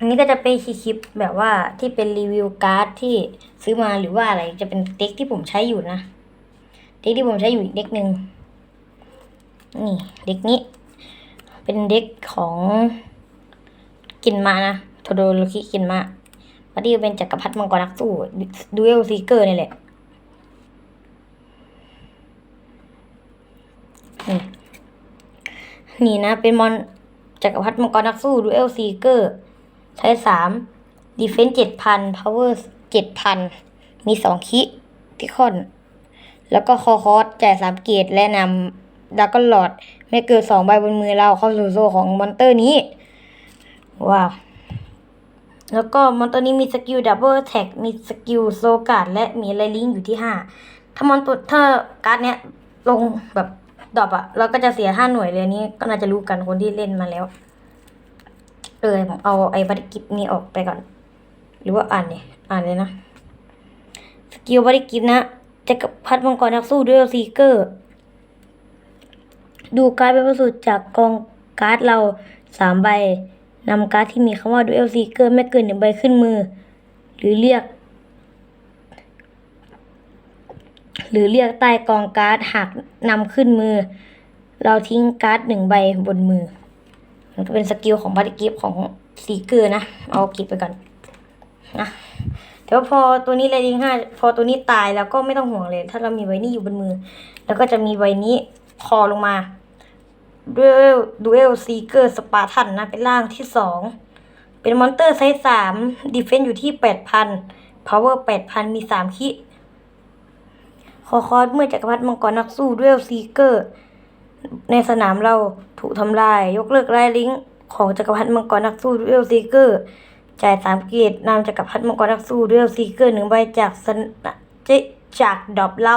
อันนี้ก็จะเป็นคลิปแบบว่าที่เป็นรีวิวการ์ดที่ซื้อมาหรือว่าอะไรจะเป็นเด็กที่ผมใช้อยู่นะเด็กที่ผมใช้อยู่อีกเด็กหนึ่งนี่เด็กนี้ เป็นเด็กของกินมานะโทโดโรคิกินมาปฏิเป็นจักรพรรดิมังกรนักสู้ดูเอลซีเกอร์นี่แหละนี่นี่นะเป็นมอนจักรพรรดิมังกรนักสู้ดูเอลซีเกอร์ ใช้สามดีเฟนส์เจ็ดพันพาวเวอร์เจ็ดพันมีสองคิที่คอน แล้วก็คอคอสจ่ายสามเกตและนำดักก็หลอด ไม่เกินสองใบบนมือเราเข้าสู่โซ่ของมอนเตอร์นี้ ว้าว แล้วก็มอนเตอร์นี้มีสกิลดับเบิลแท็กมีสกิลโซการ์ดและมีไรลิงอยู่ที่ห้าถ้ามอนตัวถ้าการ์ดเนี้ยลงแบบดรอปอะเราก็จะเสียห้าหน่วยเลยนนี้ก็น่าจะรู้กันคนที่เล่นมาแล้ว เออผมเอาไอ้บัตรกิฟนี้ออกไปก่อน หรือว่าอ่านเนี่ยอ่านเลยนะ สกิลบัตรกิฟนะจะกับพัดมังกรนักสู้ด้วยซีเกอร์ ดูการ์ดเป็นประสูตรจากกองการ์ดเราสามใบนำการ์ดที่มีคำว่าดูเอลซีเกอร์ไม่เกินหนึ่งใบขึ้นมือ หรือเรียก หรือเรียกใต้กองการ์ดหากนำขึ้นมือ เราทิ้งการ์ดหนึ่งใบบนมือ มันเป็นสกิลของบัตรกิฟของซีเกอร์นะ เอากิบไปก่อนนะแต่ว่าพอตัวนี้เลยดิงห้าพอตัวนี้ตายแล้วก็ไม่ต้องห่วงเลย ถ้าเรามีใบนี้อยู่บนมือ แล้วก็จะมีใบนี้คอลงมาดูเอลดูเอลซีเกอร์สปาร์ทันนะ เป็นร่างที่สองเป็นมอนเตอร์ไซส์สามดีเฟนซ์อยู่ที่แปดพันพาวเวอร์แปดพันมีสามคิคอคอสเมื่อจักรพรรดิมังกรนักสู้ดูเอลซีเกอร์ ในสนามเราถูกทำลาย ยกเลิกไลลิงก์ของจักรพรรดิมังกรนักสู้ดูเอลซีเกอร์ จ่ายสามเกตนำจักรพรรดิมังกรนักสู้ดูเอลซีเกอร์หนึ่งใบจากสนจจากดอปเรา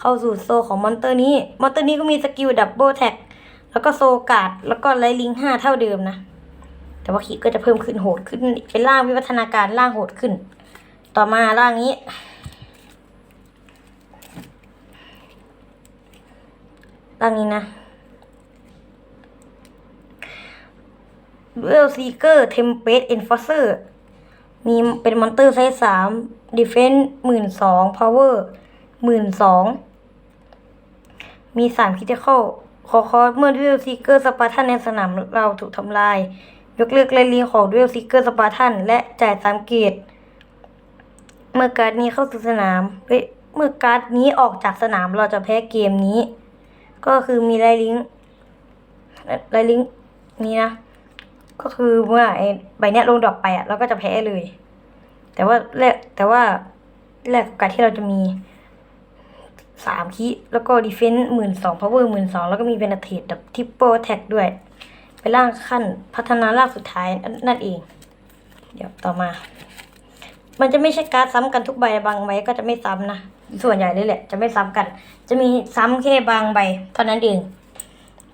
เข้าสู่โซของมอนเตอร์นี้ มอนเตอร์นี้ก็มีสกิลดับเบิลแท็กแล้วก็โซการ์ดแล้วก็ไลลิงห้าเท่าเดิมนะ แต่ว่าขีดก็จะเพิ่มขึ้นโหดขึ้น เป็นร่างวิวัฒนาการร่างโหดขึ้น ต่อมาร่างนี้ ร่างนี้นะ Duel Seeker Tempest Enforcer มีเป็นมอนเตอร์ไซส์สาม Defense หมื่นสอง Power หมื่นสองมีสามคิดเข้าคอคอเมื่อ Duel Seeker Spartan ในสนามเราถูกทำลาย ยกเลิกไลลีของ Duel Seeker Spartan และจ่ายสามเกตเมื่อการ์ดนี้เข้าสู่สนามเฮ้ยเมื่อการ์ดนี้ออกจากสนามเราจะแพ้เกมนี้ ก็คือมีไลลิงไลลิงนี้นะ ก็คือเมื่อไอ้ใบเนี้ยลงดอปไปอะเราก็จะแพ้เลย แต่ว่าแรกแต่ว่าแรกการที่เราจะมีสามคีแล้วก็ดีเฟนซ์หมื่นสองพาวเวอร์หมื่นสองแล้วก็มีเ e นเทดแบบทิปเปิลแท็กด้วย เป็นร่างขั้นพัฒนาร่างสุดท้ายนั่นเอง เดี๋ยวต่อมา มันจะไม่ใช่การดซ้ำกันทุกใบบางใบก็จะไม่ซ้ำนะ ส่วนใหญ่เลยแหละ จะไม่ซ้ำกัน จะมีซ้ำแค่บางใบเท่านั้นเอง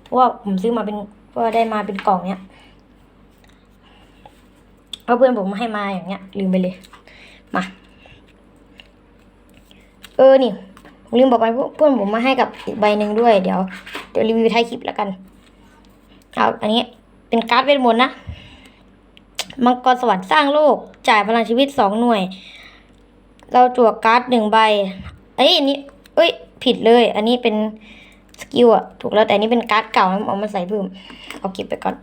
เพราะว่าผมซื้อมาเป็นเพราะว่าได้มาเป็นกล่องเนี้ยเพราะเพื่อนผมให้มาอย่างเงี้ย ลืมไปเลยมาเออนี่ผมลืมบอกไปเพื่อนผมมาให้กับอีกใบหนึ่งด้วยเดี๋ยวเดี๋ยวรีวิวท้ายคลิปแล้วกันเอาอันนี้เป็นการ์ดเวทมนต์นะมังกรสวรรค์สร้างโลก จ่ายพลังชีวิตสองหน่วย เราจั่วการ์ดหนึ่งใบเอ้ยอันนี้เอ้ย ผิดเลย อันนี้เป็นสกิลอะถูกแล้วแต่อันนี้เป็นการ์ดเก่าเอามาใส่เพิ่ม เอาเก็บไปก่อน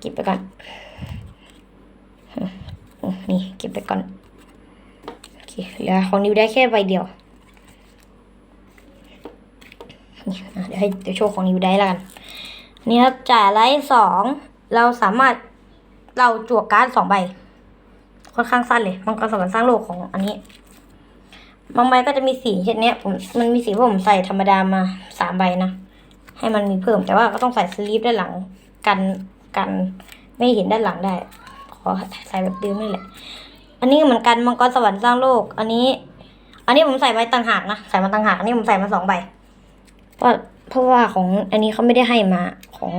เก็บไปก่อนอืมนี่เก็บไปก่อน โอเคเหลือของนิวได้แค่ใบเดียวเดี๋ยวให้เดี๋ยวโชว์ของนิวได้ล้วกัน นี่ครับจ่ายไลท์สอง เราสามารถเราจั่วการ์ดสองใบ ค่อนข้างสั้นเลย มังกรสวรรค์สร้างโลกของอันนี้บางใบก็จะมีสีเช่นเนี้ยผมมันมีสีเพราะผมใส่ธรรมดามาสามใบนะ ให้มันมีเพิ่มแต่ว่าก็ต้องใส่สลีปด้านหลังกันกันไม่เห็นด้านหลังได้ ขอใส่แบบเดิมนี่แหละ อันนี้เหมือนกันมังกรสวรรค์สร้างโลก อันนี้ อันนี้ผมใส่ไว้ต่างหากนะใส่มาต่างหากอันนี้ผมใส่มาสองใบเพราะเพราะว่าของอันนี้เขาไม่ได้ให้มาของ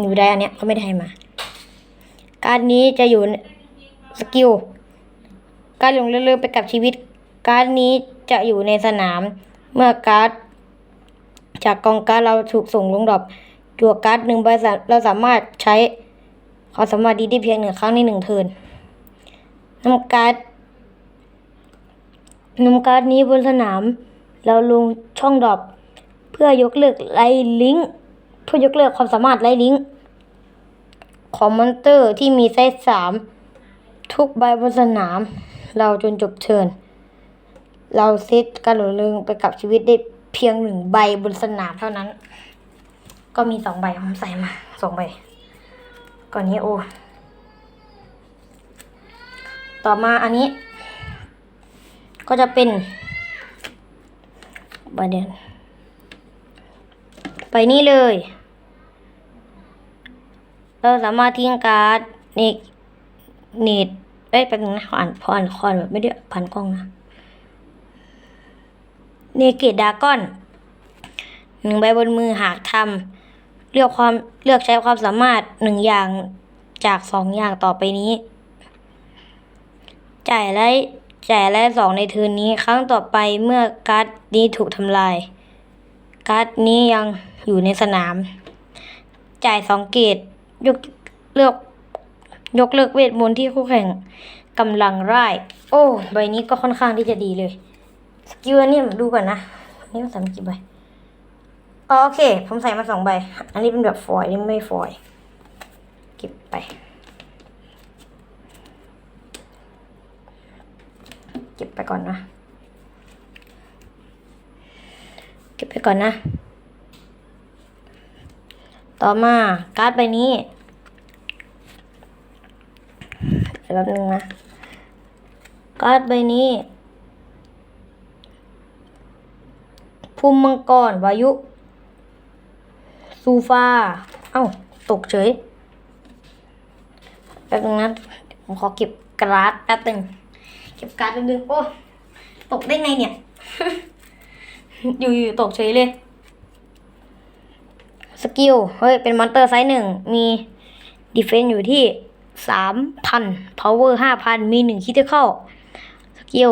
อยู่ได้อันเนี้ยเขาไม่ได้ให้มา การนี้จะอยู่ สกิล การหลงเรื่อไปกับชีวิต การดนี้จะอยู่ในสนาม เมื่อการ์ดจากกองการดเราถูกส่งลงดรอปจั่วการ์ดหนึ่งใบสาเราสามารถใช้ความสามารถดีได้เพียงหนึ่งครั้งในหนึ่งเทิร์นนำการ์ดนำการ์ดนี้บนสนาม เราลงช่องดรอปเพื่อยกเลิกไลลิงก์เพื่อยกเลิกความสามารถไลลิงก์ของมอนเตอร์ที่มีไซส์สาม ทุกใบบนสนาม เราจนจบเทินเราเซตการหลงลืมไปกับชีวิตได้เพียงหนึ่งใบบนสนามเท่านั้น ก็มีสองใบผมใส่มาสองใบ ก่อนนี้โอ ต่อมาอันนี้ ก็จะเป็นใบเดียวไปนี่เลย เราสามารถทิ้งการ์ดเนก เนตเอ้ยแป๊บนึงนะขออ่านพออ่านคอนแบบไม่ได้พันกล้องนะเนเกตดากอนหนึ่งใบบนมือหากทำเลือกความเลือกใช้ความสามารถหนึ่งอย่างจากสองอย่างต่อไปนี้ จ่ายไล่จ่ายไล่สองในเทิร์นนี้ ครั้งต่อไปเมื่อการ์ดนี้ถูกทำลาย การ์ดนี้ยังอยู่ในสนาม จ่ายสองเกตยกเลือก ยกเลิกเวทมนต์ที่คู่แข่งกำลังไล่โอ้ใบนี้ก็ค่อนข้างที่จะดีเลย สกิลอันนี้ดูก่อนนะนนี้มันใส่มกี่ใบโอเค ผมใส่มาสองใบ อันนี้เป็นแบบฟอยล์นี่ไม่ฟอยล์เก็บไป เก็บไปก่อนนะ เก็บไปก่อนนะ ต่อมาการ์ดใบนี้เดี๋ยว แป๊บนึงนะการ์ดใบนี้ภูมิมังกรวายุ ซูฟา เอ้า ตกเฉยแป๊บนึงนะผมขอเก็บกระดาษแป๊บนึงเก็บการ์ดแป๊บนึงโอ้ตกได้ไงเนี่ย อยู่ๆตกเฉยเลย สกิล เฮ้ย เป็นมอนเตอร์ไซส์หนึ่ง มีดีเฟนซ์อยู่ที่ สามพันพาวเวอร์ห้าพัน มีหนึ่งคิดเข้าสกิล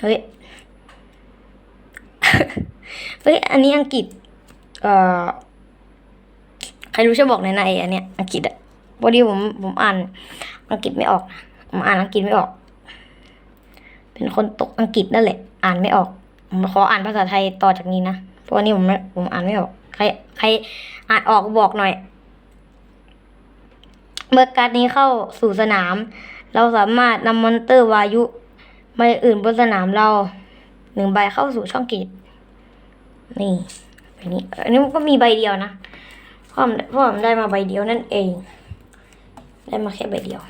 เฮ้ย เฮ้ย อันนี้อังกฤษ เอ่อ ใครรู้ช่วยบอกหน่อยนอันเนี้ยอังกฤษอะพอดีผมผมอ่านอังกฤษไม่ออก ผมอ่านอังกฤษไม่ออก เป็นคนตกอังกฤษนั่นแหละ อ่านไม่ออก ผมขออ่านภาษาไทยต่อจากนี้นะ เพราะวันนี้ผมไม่ผมอ่านไม่ออก ใครใครอ่านออกบอกหน่อย เมื่อการดนี้เข้าสู่สนาม เราสามารถนำมอนเตอร์วายุใบอื่นบนสนามเราหนึ่งใบเข้าสู่ช่องกีดนี่ใบนี้อันนี้ก็มีใบเดียวนะเพราะผมเพราะผมได้มาใบเดียวนั่นเอง ได้มาแค่ใบเดียว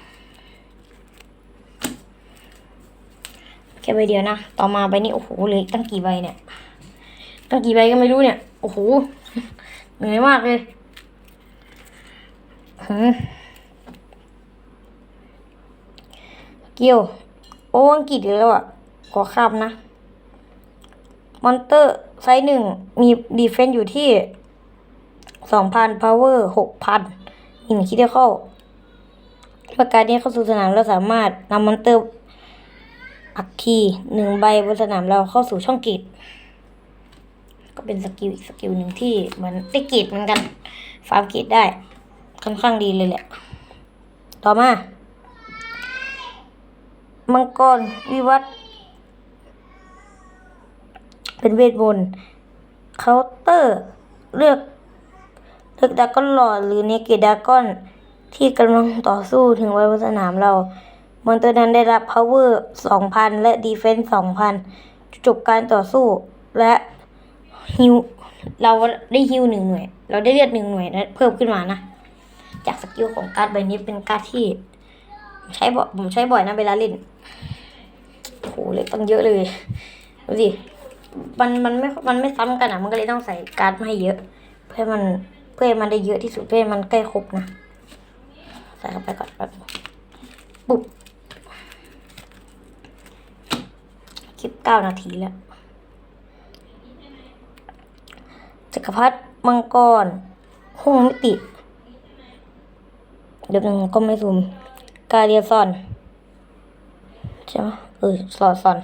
แค่ใบเดียวนะต่อมาใบนี้โอ้โหเลยตั้งกี่ใบเนี่ยตั้งกี่ใบก็ไม่รู้เนี่ยโอ้โหเหนื่อยมากเลยหืม เกี่ยว โอ้อังกฤษอีกแล้วอะขอข้ามนะ มอนเตอร์ไซส์หนึ่งมีดีเฟนซ์อยู่ที่สองพันพาวเวอร์หกพันหนึ่งคิดได้เข้าประการนี้เข้าสู่สนามเราสามารถนำมอนเตอร์อักคีหนึ่งใบบนสนามเราเข้าสู่ช่องกีดก็เป็นสกิลอีกสกิลหนึ่งที่เหมือนได้กีดเหมือนกัน ฟาร์มกีดได้ค่อนข้างดีเลยแหละ ต่อมา มังกรวิวัฒเป็นเวทมนต์เคาน์เตอร์เลือกเลือกดากอนหลอดหรือเนเกดากอนที่กำลังต่อสู้ถึงไว้บนสนามเรามอนเตอร์นั้นได้รับ power 2,000 และ defense 2,000 จบการต่อสู้และฮิวเราได้ฮิวหนึ่งหน่วย เราได้เลือดหนึ่งหน่วยนะเพิ่มขึ้นมานะ จากสกิลของการ์ดใบนี้เป็นการ์ดที่ ใช้บ่อยผมใช้บ่อยนะเวลาเล่นโหเลยตั้งเยอะเลยดูสิมันมันไม่มันไม่ซ้ำกันอะ มันก็เลยต้องใส่การ์ดมาให้เยอะ เพื่อมันเพื่อมันได้เยอะที่สุดเพื่อมันใกล้ครบนะใส่เข้าไปก่อนแป๊บปุ๊บคลิปเก้านาทีแล้วจักรพรรดิมังกรห้องมิติเดี๋ยวหนึ่งก็ไม่ซูม กาเดียซอนใช่ไหมเออสอดซอน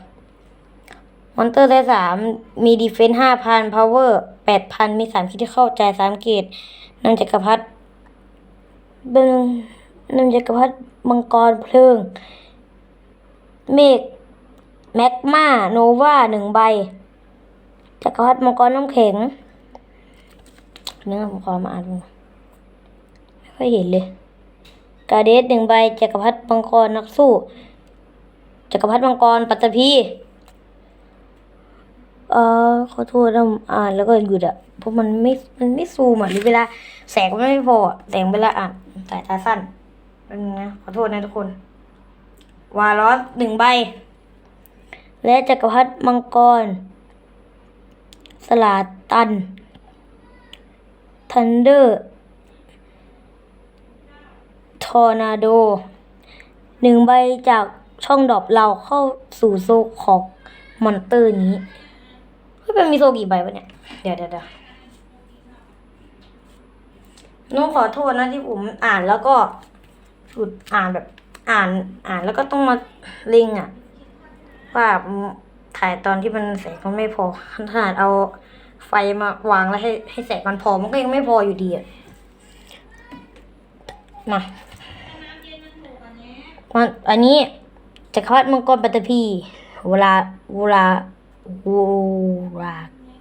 มอนเตอร์ได้สามมีดีเฟนส์ห้าพันพาวเวอร์แปดพันมีสามคิดที่เข้าใจสามเกตนำจักรพรรดิเป็นนำจักรพรรดิมังกรเพลิง เมฆแมกมาโนวาหนึ่งใบ จักรพรรดิมังกรน้ำแข็งเนื้อผมขอมาอ่านดูไม่ค่อยเห็นเลย กาเดสหนึ่งใบจักรพรรดิมังกรนักสู้จักรพรรดิมังกรปัตตภีเอ่อขอโทษนะผมอ่านแล้วก็หยุดอะเพราะมันไม่มันไม่ซูมอะหรือเวลาแสงมันไม่พอแสงเวลาอ่านสายตาสั้นเป็นไงนะขอโทษนะทุกคน วาลอสหนึ่งใบ และจักรพรรดิมังกร สลาตันทันเดอร์ ทอร์นาโดหนึ่งใบจากช่องดอปเราเข้าสู่โซของมอนเตอร์นี้เฮ้ยมันมีโซกี่ใบวะเนี่ยเดี๋ยวเดี๋ยวเดี๋ยวน้องขอโทษนะที่ผมอ่านแล้วก็หยุดอ่านแบบอ่านอ่านแล้วก็ต้องมาลิงอะ ว่าถ่ายตอนที่มันแสงมันไม่พอขนาดเอาไฟมาวางแล้วให้ให้แสงมันพอมันก็ยังไม่พออยู่ดีอะ มา อันนี้จักรพรรดิมังกรปัตตภีเวลาเวลาวูรา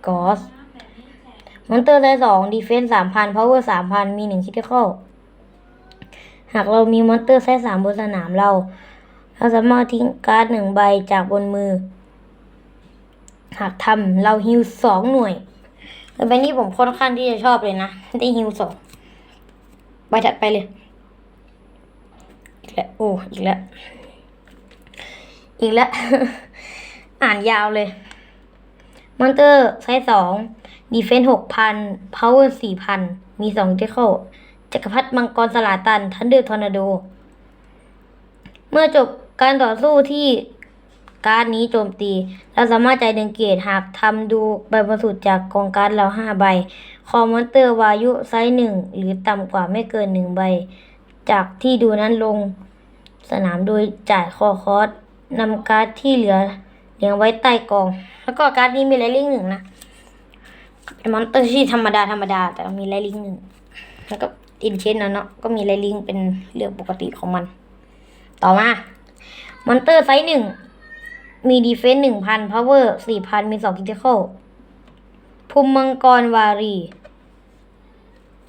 กอสมอนเตอร์ไซสองดีเฟนส์สามพันพาวเวอร์สามพันมีหนึ่งคิดเข้าหากเรามีมอนเตอร์ไซส์สามบนสนามเรา เราสามารถทิ้งการ์ดหนึ่งใบจากบนมือ หากทำเราฮิวสองหน่วยแต่ใบนี้ผมค่อนข้างที่จะชอบเลยนะ ได้ฮิวสองใบถัดไปเลย อีกแล้วโอ้อีกแล้วอีกแล้วอ่านยาวเลยมอนเตอร์ไซส์สองดีเฟนส์หกพันพาวเวอร์สี่พันมีสองเทคเคิลจักรพรรดิมังกรสลาตัน ทันเดือทอร์นาโด เมื่อจบการต่อสู้ที่การ์ดนี้โจมตี เราสามารถจ่ายหนึ่งเกตหากทำดูใบบรรสุดจากกองการ์ดเราห้าใบ คอมมอนเตอร์วายุไซส์หนึ่งหรือต่ำกว่าไม่เกินหนึ่งใบ จากที่ดูนั้นลงสนามโดยจ่ายคอคอสนำการ์ดที่เหลือเรียงไว้ใต้กอง แล้วก็การ์ดนี้มีไลลิงหนึ่งนะเป็นมอนเตอร์ที่ธรรมดาธรรมดา แต่มีไลลิงหนึ่งแล้วก็อินเชนนะเนาะก็มีไลลิงเป็นเรื่องปกติของมัน ต่อมามอนเตอร์ไซส์หนึ่งมีดีเฟนส์หนึ่งพันพาวเวอร์สี่พันมีสองคิทิคอลภูมิมังกรวารี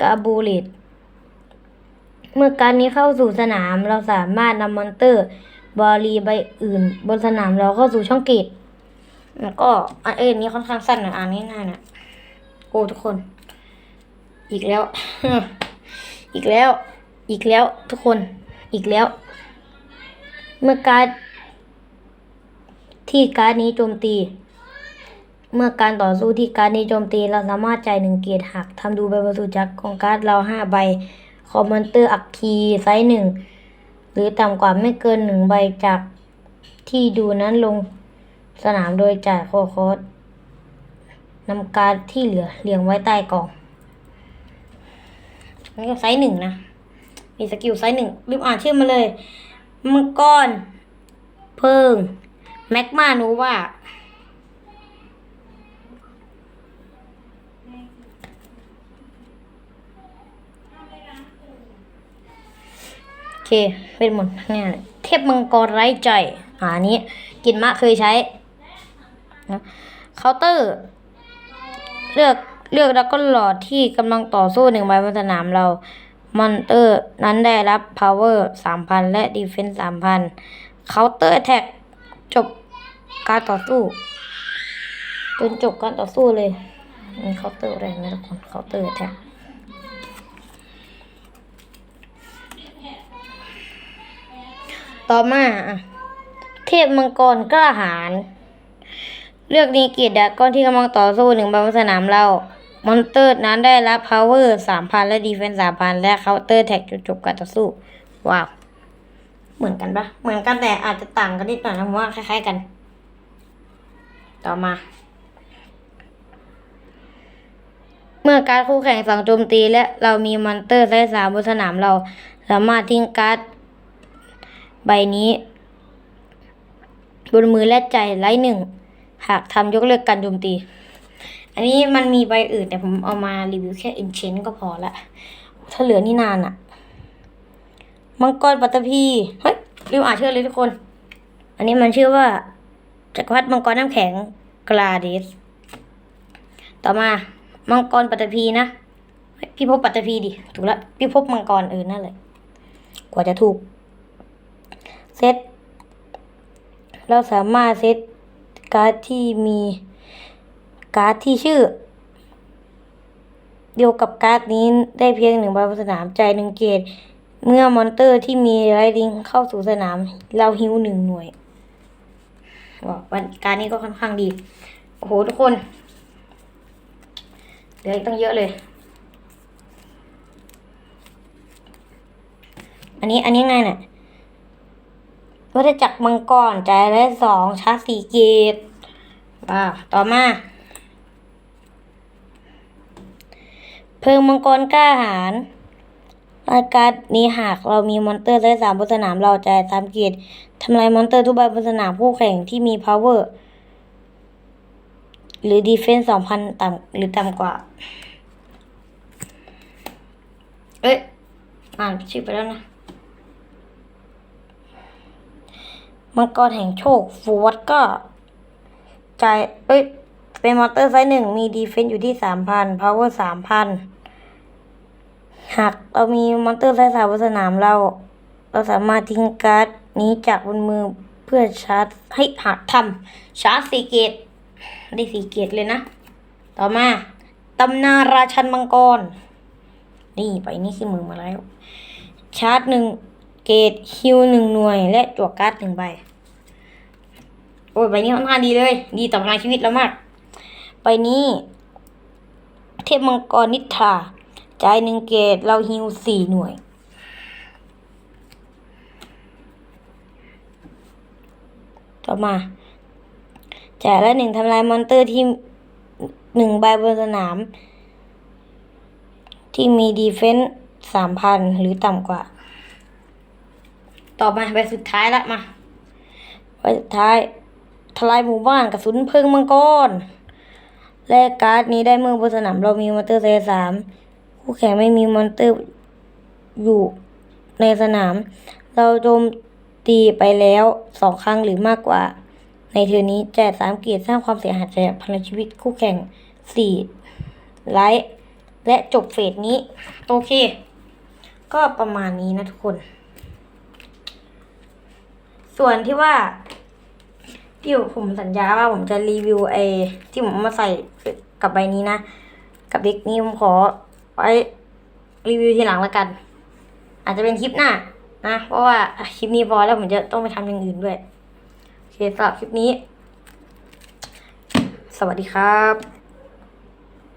กาบูเลต เมื่อการนี้เข้าสู่สนามเราสามารถนำมอนเตอร์วารีใบอื่น บนสนามเราเข้าสู่ช่องเกตแล้วก็อันเอ็นนี้ค่อนข้างสั้นหน่อยอ่านง่ายๆนะโอ้ทุกคน อีกแล้ว อีกแล้ว อีกแล้วทุกคน อีกแล้ว เมื่อการที่การนี้โจมตี เมื่อการต่อสู้ที่การนี้โจมตี เราสามารถจ่ายหนึ่งเกียรติหากทำดูใบบรรจุจากของการ์ดเราห้าใบ คอมมอนเตอร์อักคีไซส์หนึ่งหรือต่ำกว่าไม่เกินหนึ่งใบจากที่ดูนั้นลงสนามโดยจ่ายโคโคสนำการที่เหลือเรียงไว้ใต้กล่องนี่ก็ไซส์หนึ่งนะ มีสกิลไซส์หนึ่งรีบอ่านชื่อมาเลยมังกรเพิงแมกมาโนวา เคเป็นหมดเนี่ยเทพมังกรไร้ใจอ่าอันนี้กินมะเคยใช้นะเคาน์เตอร์ เลือกเลือกแล้วก็หลอดที่กำลังต่อสู้หนึ่งใบบนสนามเรา มอนเตอร์นั้นได้รับ power 3,000และ defense 3,000 counter attack จบการต่อสู้จนจบการต่อสู้เลยมี counter แรงนะทุกคน counter attack ต่อมาอะเทพมังกรกล้าหาญเลือกนีเกียรติดากอนที่กำลังต่อสู้หนึ่งบนสนามเรามอนเตอร์นั้นได้รับ power 3,000และ defense 3,000และ counter attack จนจบการต่อสู้ ว้าว เหมือนกันปะเหมือนกันแต่อาจจะต่างกันนิดหน่อยนะผมว่าคล้ายๆกัน ต่อมา เมื่อการคู่แข่งสังโจมตีและเรามีมอนเตอร์ไซส์สามบนสนามเรา สามารถทิ้งการ์ด ใบนี้ บนมือและใจไลท์หนึ่ง หากทำยกเลิกการโจมตี อันนี้มันมีใบอื่นแต่ผมเอามารีวิวแค่ Enchant ก็พอละ ถ้าเหลือนี่นานอะมังกรปัตตภีเฮ้ยลืมอ่านชื่อเลยทุกคน อันนี้มันชื่อว่าจักรพรรดิมังกรน้ำแข็งกลาเดสต่อมามังกรปัตตภีนะเฮ้ยพี่พบปัตตภีดิ ถูกละพี่พบมังกรเออนั่นแหละ กว่าจะถูก เซตเราสามารถเซตการ์ดที่มีการ์ดที่ชื่อ เดียวกับการ์ดนี้ได้เพียงหนึ่งใบบนสนามใจหนึ่งเกตเมื่อมอนเตอร์ที่มีไรดิงเข้าสู่สนาม เราฮิวหนึ่งหน่วยว้าววันการนี้ก็ค่อนข้างดี โอ้โหทุกคนเหลืออีกตั้งเยอะเลย อันนี้อันนี้ไงเนี่ย วัฏจักรมังกรจ่ายได้สองชาร์จสี่เกตว้าวต่อมาเพิ่งมังกรกล้าหาญรายการนี้หากเรามีมอนเตอร์ไซส์สามบนสนามเราจะสามเกรติทำลายมอนเตอร์ทุกใบบนสนามคู่แข่งที่มี power หรือ defense สองพันต่ำหรือต่ำกว่า เอ้ย อ่านชื่อไปแล้วนะ มังกรแห่งโชคฟูวัดก็จ่ายเอ้ย เป็นมอนเตอร์ไซส์หนึ่งมีดีเฟนซ์อยู่ที่สามพันพาวเวอร์สามพันหากเรามีมอนเตอร์ไซส์สามบนสนามเรา เราสามารถทิ้งการ์ดนี้จากบนมือเพื่อชาร์จให้หากทำชาร์จสีเกตได้สีเกตเลยนะ ต่อมาตำนานราชันมังกร นี่ไปนี่ขึ้นมือมาแล้ว ชาร์จหนึ่ง เกตฮิวหนึ่งหน่วย และจั่วการ์ดหนึ่งใบ โอ้ยใบนี้ค่อนข้างดีเลย ดีต่อพลังชีวิตเรามาก ใบนี้ เทพมังกรนิทราจ่ายหนึ่งเกตเราฮิวสี่หน่วย ต่อมาจ่ายละหนึ่งทำลายมอนเตอร์ที่หนึ่งใบบนสนาม ที่มีดีเฟนส์สามพันหรือต่ำกว่า ต่อมาใบสุดท้ายละมาใบสุดท้าย ทลายหมู่บ้านกระสุนเพลิงมังกรและการ์ดนี้ได้เมื่อบนสนามเรามีมอนเตอร์เซสามคู่แข่งไม่มีมอนเตอร์อยู่ในสนาม เราโจมตีไปแล้วสองครั้งหรือมากกว่า ในเทอร์นนี้แจกสามเกียรติสร้างความเสียหายแก่พลังชีวิตคู่แข่งสี่ไลท์และจบเฟสนี้ โอเค ก็ประมาณนี้นะทุกคน ส่วนที่ว่า ที่ผมสัญญาว่าผมจะรีวิวไอ้ที่ผมมาใส่กับใบนี้นะ กับเด็กนี้ผมขอไว้รีวิวทีหลังแล้วกัน อาจจะเป็นคลิปหน้านะ เพราะว่าคลิปนี้พอแล้วผมจะต้องไปทำอย่างอื่นด้วย โอเคสำหรับคลิปนี้ สวัสดีครับ